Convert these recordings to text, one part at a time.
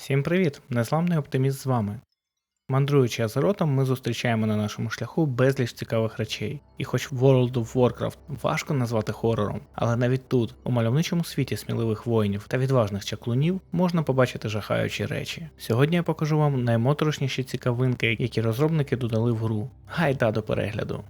Всім привіт! Незламний оптиміст з вами. Мандруючи Азеротом, ми зустрічаємо на нашому шляху безліч цікавих речей. І хоч World of Warcraft важко назвати хорором, але навіть тут, у мальовничому світі сміливих воїнів та відважних чаклунів, можна побачити жахаючі речі. Сьогодні я покажу вам наймоторошніші цікавинки, які розробники додали в гру. Гайда до перегляду.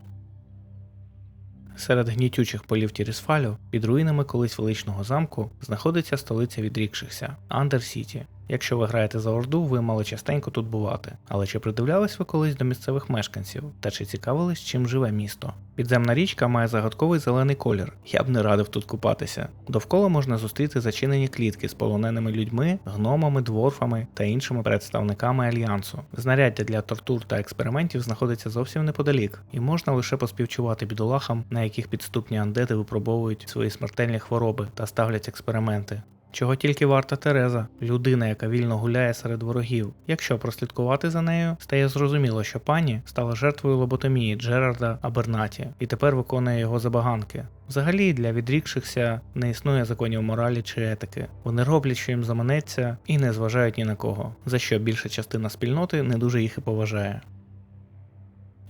Серед гнітючих полів Тірісфалю під руїнами колись величного замку знаходиться столиця відрікшихся Андер-Сіті. Якщо ви граєте за Орду, ви мали частенько тут бувати. Але чи придивлялись ви колись до місцевих мешканців та чи цікавились, чим живе місто? Підземна річка має загадковий зелений колір. Я б не радив тут купатися. Довкола можна зустріти зачинені клітки з полоненими людьми, гномами, дворфами та іншими представниками альянсу. Знаряддя для тортур та експериментів знаходиться зовсім неподалік, і можна лише поспівчувати бідолахам, на яких підступні андети випробовують свої смертельні хвороби та ставлять експерименти. Чого тільки варта Тереза, людина, яка вільно гуляє серед ворогів. Якщо прослідкувати за нею, стає зрозуміло, що пані стала жертвою лоботомії Джерарда Абернаті і тепер виконує його забаганки. Взагалі для відрікшихся не існує законів моралі чи етики. Вони роблять, що їм заманеться, і не зважають ні на кого, за що більша частина спільноти не дуже їх і поважає.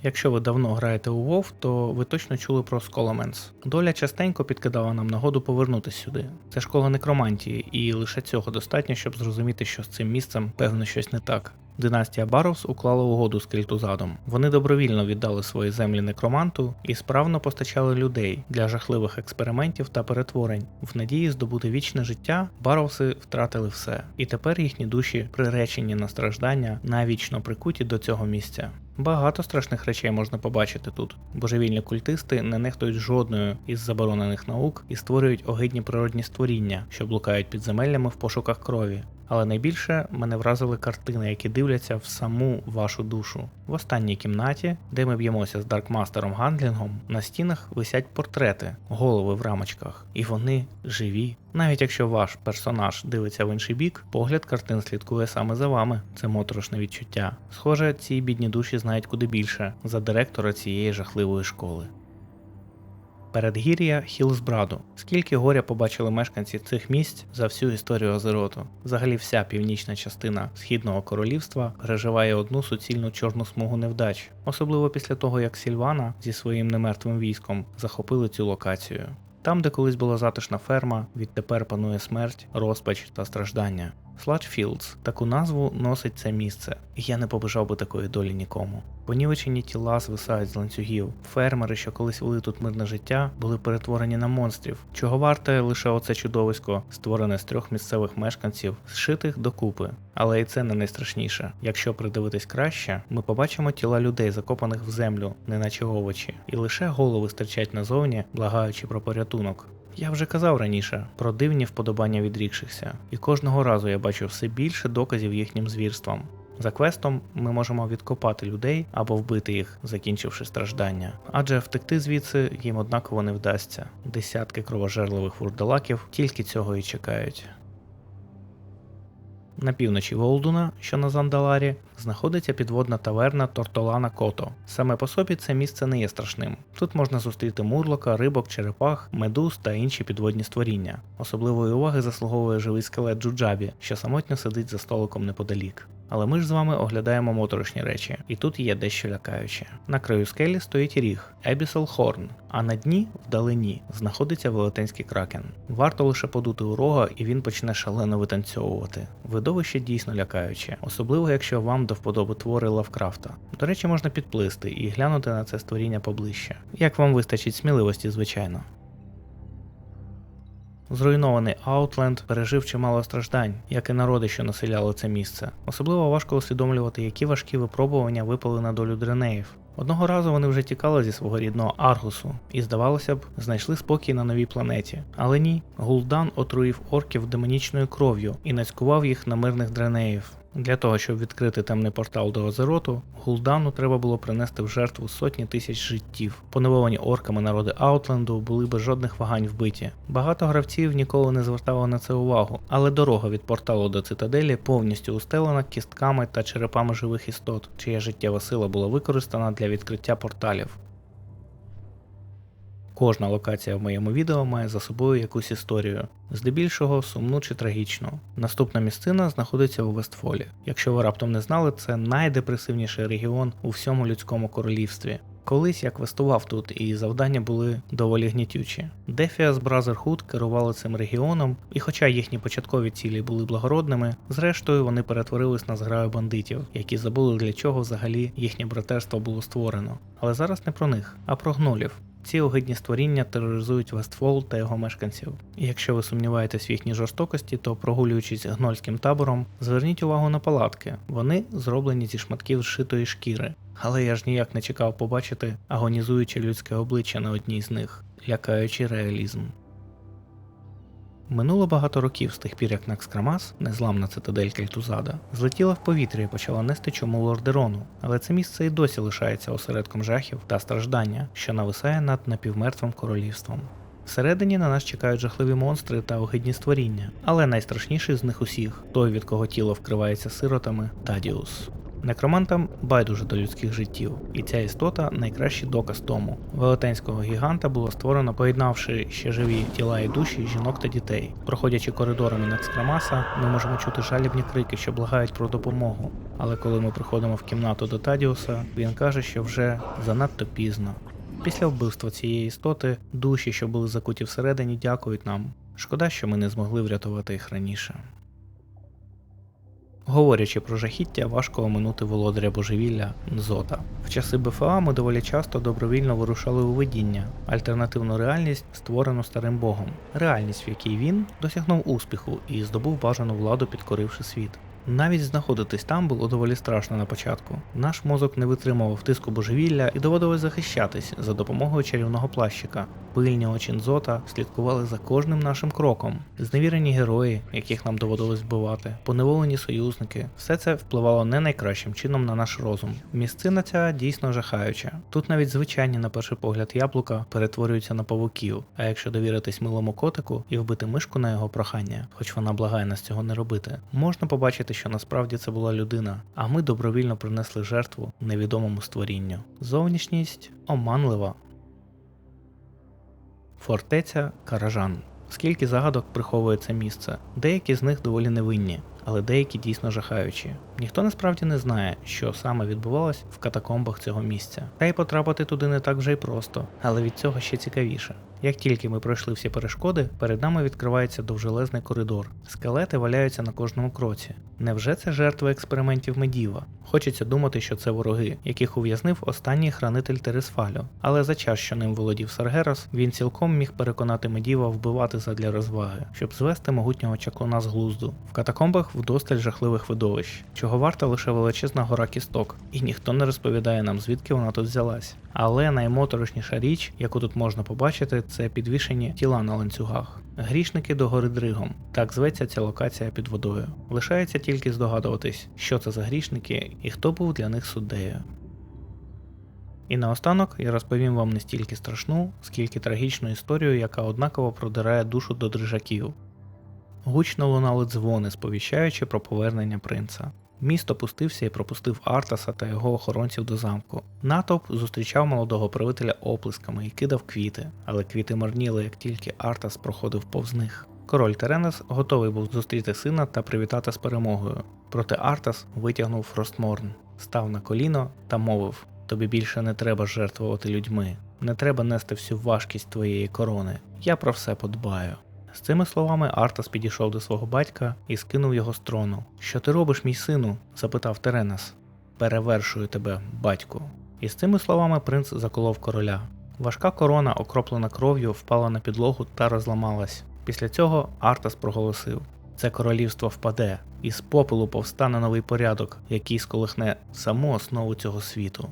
Якщо ви давно граєте у WoW, то ви точно чули про Сколоменс. Доля частенько підкидала нам нагоду повернутися сюди. Це школа некромантії, і лише цього достатньо, щоб зрозуміти, що з цим місцем певно щось не так. Династія Баровс уклала угоду з Крільтузадом. Вони добровільно віддали свої землі некроманту і справно постачали людей для жахливих експериментів та перетворень. В надії здобути вічне життя Баровси втратили все, і тепер їхні душі приречені на страждання навічно прикуті до цього місця. Багато страшних речей можна побачити тут. Божевільні культисти не нехтують жодною із заборонених наук і створюють огидні природні створіння, що блукають підземеллями в пошуках крові. Але найбільше мене вразили картини, які дивляться в саму вашу душу. В останній кімнаті, де ми б'ємося з Даркмастером Гандлінгом, на стінах висять портрети, голови в рамочках, і вони живі. Навіть якщо ваш персонаж дивиться в інший бік, погляд картин слідкує саме за вами. Це моторошне відчуття. Схоже, ці бідні душі знають куди більше за директора цієї жахливої школи. Передгір'я Хілсбраду. Скільки горя побачили мешканці цих місць за всю історію Азероту. Взагалі вся північна частина східного королівства переживає одну суцільну чорну смугу невдач, особливо після того, як Сільвана зі своїм немертвим військом захопили цю локацію. Там, де колись була затишна ферма, відтепер панує смерть, розпач та страждання. Сладжфілдс таку назву носить це місце, і я не побажав би такої долі нікому. Понівечені тіла звисають з ланцюгів. Фермери, що колись вели тут мирне життя, були перетворені на монстрів. Чого варте лише оце чудовисько, створене з трьох місцевих мешканців, зшитих докупи. Але і це не найстрашніше. Якщо придивитись краще, ми побачимо тіла людей, закопаних в землю, неначе овочі, і лише голови стирчать назовні, благаючи про порятунок. Я вже казав раніше про дивні вподобання відрікшихся, і кожного разу я бачу все більше доказів їхнім звірствам. За квестом ми можемо відкопати людей або вбити їх, закінчивши страждання. Адже втекти звідси їм однаково не вдасться. Десятки кровожерливих вурдалаків тільки цього і чекають. На півночі Волдуна, що на Зандаларі, знаходиться підводна таверна Тортолана Кото. Саме по собі це місце не є страшним. Тут можна зустріти мурлока, рибок, черепах, медуз та інші підводні створіння. Особливої уваги заслуговує живий скелет Джуджабі, що самотньо сидить за столиком неподалік. Але ми ж з вами оглядаємо моторошні речі, і тут є дещо лякаюче. На краю скелі стоїть ріг Abyssal Horn, а на дні, вдалині, знаходиться велетенський кракен. Варто лише подути у рога, і він почне шалено витанцьовувати. Видовище дійсно лякаюче, особливо якщо вам до вподоби твори Лавкрафта. До речі, можна підплисти і глянути на це створіння поближче. Як вам вистачить сміливості, звичайно. Зруйнований Аутленд пережив чимало страждань, як і народи, що населяли це місце. Особливо важко усвідомлювати, які важкі випробування випали на долю дренеїв. Одного разу вони вже тікали зі свого рідного Аргусу і, здавалося б, знайшли спокій на новій планеті. Але ні, Гул'дан отруїв орків демонічною кров'ю і нацькував їх на мирних дренеїв. Для того, щоб відкрити темний портал до Озероту, Гулдану треба було принести в жертву сотні тисяч життів. Поневолені орками народи Аутленду були без жодних вагань вбиті. Багато гравців ніколи не звертало на це увагу, але дорога від порталу до цитаделі повністю устелена кістками та черепами живих істот, чия життєва сила була використана для відкриття порталів. Кожна локація в моєму відео має за собою якусь історію, здебільшого сумну чи трагічну. Наступна місцина знаходиться у Вестфолі. Якщо ви раптом не знали, це найдепресивніший регіон у всьому людському королівстві. Колись я квестував тут, і завдання були доволі гнітючі. Дефіас Brotherhood керували цим регіоном, і хоча їхні початкові цілі були благородними, зрештою вони перетворились на зграю бандитів, які забули для чого взагалі їхнє братерство було створено. Але зараз не про них, а про гнолів. Ці огидні створіння тероризують Вестфол та його мешканців. Якщо ви сумніваєтесь в їхній жорстокості, то прогулюючись гнольським табором, зверніть увагу на палатки. Вони зроблені зі шматків зшитої шкіри. Але я ж ніяк не чекав побачити агонізуюче людське обличчя на одній з них, лякаючий реалізм. Минуло багато років з тих пір, як Накскрамас, незламна цитадель Кельтузада, злетіла в повітря і почала нести чому Лордерону, але це місце і досі лишається осередком жахів та страждання, що нависає над напівмертвим королівством. Всередині на нас чекають жахливі монстри та огидні створіння, але найстрашніший з них усіх той, від кого тіло вкривається сиротами Тадіус. Некромантам байдуже до людських життів, і ця істота найкращий доказ тому. Велетенського гіганта було створено, поєднавши ще живі тіла і душі жінок та дітей. Проходячи коридорами Некскрамаса, ми можемо чути жалібні крики, що благають про допомогу. Але коли ми приходимо в кімнату до Тадіуса, він каже, що вже занадто пізно. Після вбивства цієї істоти душі, що були закуті всередині, дякують нам. Шкода, що ми не змогли врятувати їх раніше. Говорячи про жахіття, важко оминути володаря божевілля Нзота. В часи БФА ми доволі часто добровільно вирушали у видіння, альтернативну реальність, створену старим богом, реальність, в якій він досягнув успіху і здобув бажану владу, підкоривши світ. Навіть знаходитись там було доволі страшно на початку. Наш мозок не витримував тиску божевілля і доводилось захищатись за допомогою чарівного плащика. Пильні очі Нзота слідкували за кожним нашим кроком. Зневірені герої, яких нам доводилось вбивати, поневолені союзники. Все це впливало не найкращим чином на наш розум. Місцина ця дійсно жахаюча. Тут навіть звичайні, на перший погляд, яблука перетворюються на павуків. А якщо довіритись милому котику і вбити мишку на його прохання, хоч вона благає нас цього не робити, можна побачити, що насправді це була людина, а ми добровільно принесли жертву невідомому створінню. Зовнішність оманлива. Фортеця Каражан. Скільки загадок приховує це місце? Деякі з них доволі невинні, але деякі дійсно жахаючі. Ніхто насправді не знає, що саме відбувалось в катакомбах цього місця. Та й потрапити туди не так вже й просто, але від цього ще цікавіше. Як тільки ми пройшли всі перешкоди, перед нами відкривається довжелезний коридор. Скелети валяються на кожному кроці. Невже це жертви експериментів Медіва? Хочеться думати, що це вороги, яких ув'язнив останній хранитель Тересфалю. Але за час, що ним володів Саргерас, він цілком міг переконати Медіва вбивати задля розваги, щоб звести могутнього чаклуна з глузду. В катакомбах вдосталь жахливих видовищ, чого варта лише величезна гора кісток, і ніхто не розповідає нам, звідки вона тут взялась. Але наймоторошніша річ, яку тут можна побачити, це підвішені тіла на ланцюгах. Грішники до гори Дригом. Так зветься ця локація під водою. Лишається тільки здогадуватись, що це за грішники і хто був для них суддею. І наостанок я розповім вам не стільки страшну, скільки трагічну історію, яка однаково продирає душу до дрижаків. Гучно лунали дзвони, сповіщаючи про повернення принца. Місто пустився і пропустив Артаса та його охоронців до замку. Натовп зустрічав молодого правителя оплесками і кидав квіти, але квіти марніли, як тільки Артас проходив повз них. Король Теренес готовий був зустріти сина та привітати з перемогою. Проте Артас витягнув Фростморн, став на коліно та мовив: Тобі більше не треба жертвувати людьми, не треба нести всю важкість твоєї корони. Я про все подбаю. З цими словами Артас підійшов до свого батька і скинув його з трону. Що ти робиш, мій сину? запитав Теренес. Перевершую тебе, батьку. І з цими словами принц заколов короля. Важка корона, окроплена кров'ю, впала на підлогу та розламалась. Після цього Артас проголосив: це королівство впаде, і з попелу повстане новий порядок, який сколихне саму основу цього світу.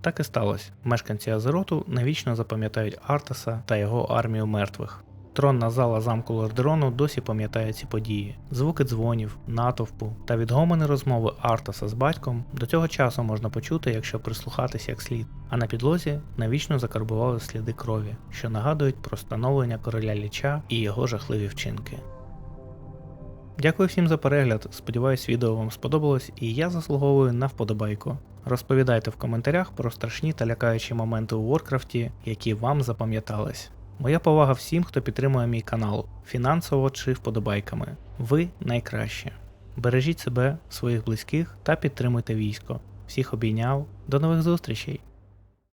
Так і сталося. Мешканці Азероту навічно запам'ятають Артаса та його армію мертвих. Тронна зала замку Лордерону досі пам'ятає ці події. Звуки дзвонів, натовпу та відгомони розмови Артаса з батьком до цього часу можна почути, якщо прислухатися як слід. А на підлозі навічно закарбували сліди крові, що нагадують про становлення короля ліча і його жахливі вчинки. Дякую всім за перегляд. Сподіваюсь, відео вам сподобалось і я заслуговую на вподобайку. Розповідайте в коментарях про страшні та лякаючі моменти у Warcraft, які вам запам'ятались. Моя повага всім, хто підтримує мій канал, фінансово чи вподобайками. Ви найкраще. Бережіть себе, своїх близьких та підтримуйте військо. Всіх обійняв. До нових зустрічей!